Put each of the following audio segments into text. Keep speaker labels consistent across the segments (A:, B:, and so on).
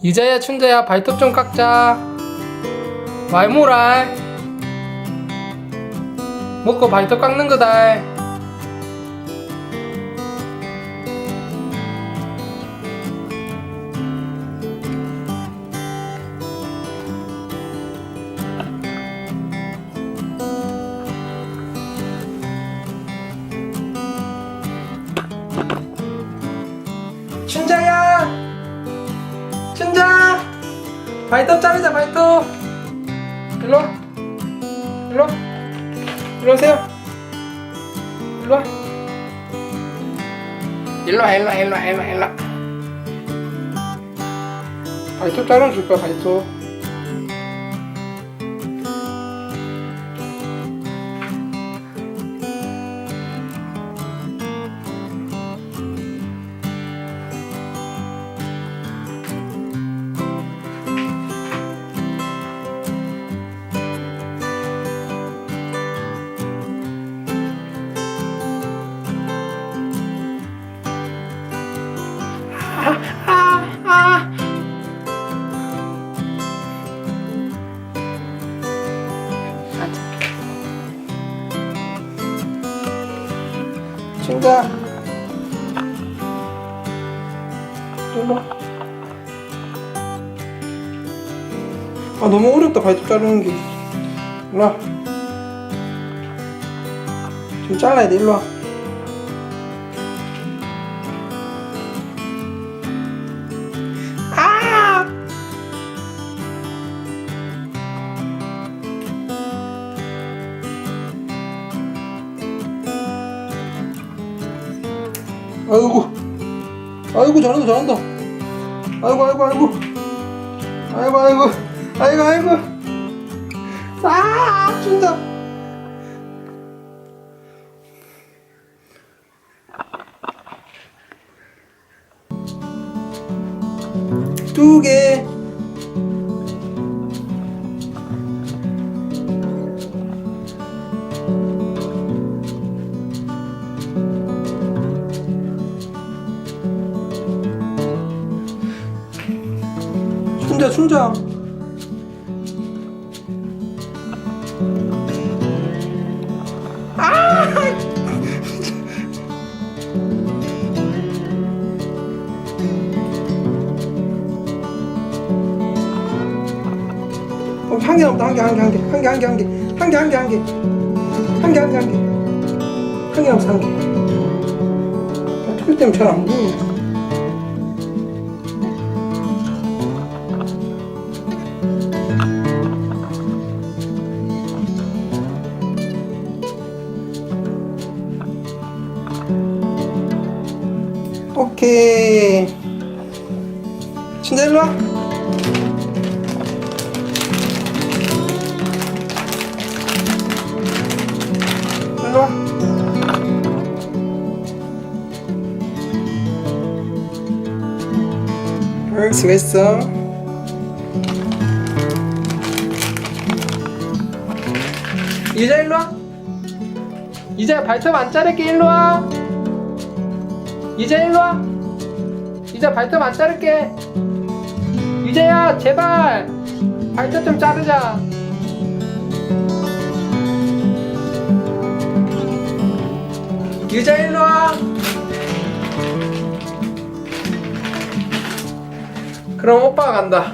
A: 이자야 춘자야 발톱 좀 깎자. 말모라 먹고 발톱 깎는 거다 발톱 자르자 발톱. 일로 와. 일로 와. 일로 오세요. 일로 와. 일로 와 일로 와 일로 와 일로 와 발톱 자르줄 거야 발톱 춘자 일로 와. 아 너무 어렵다 발톱 자르는 게 일로 와. 좀 잘라야 돼 일로 와. 아이고, 아이고 잘한다 잘한다. 아이고 아이고 아이고, 아이고 아이고, 아이고 아이고. 아, 준다. 두 개. 춘자 춘자. 어, 한개 남았다. 한개한개한 개. 한개한개한 개. 한개한개한 개. 한개한개한 개. 한개 남았어 한개. 털 때문에 잘안 보여 오케이. 친자 일로 와. 일로 와. 응, 수고했어. 이자 일로 와. 이자 발톱 안 자를게 일로 와 이자 일로 와. 이자 발톱 안 자를게. 이자야 제발. 발톱 좀 자르자. 유자 일로 와. 그럼 오빠가 간다.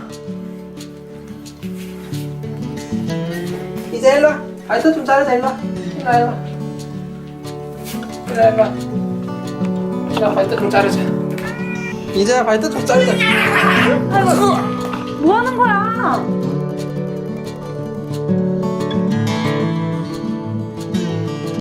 A: 이제 일로 와. 발톱 좀 자르자 일로 와. 일로 와 일로 와. 일로 와 일로 와 와 발톱 좀 자르자. 이제 발톱 좀 자르자.
B: 뭐 하는 거야?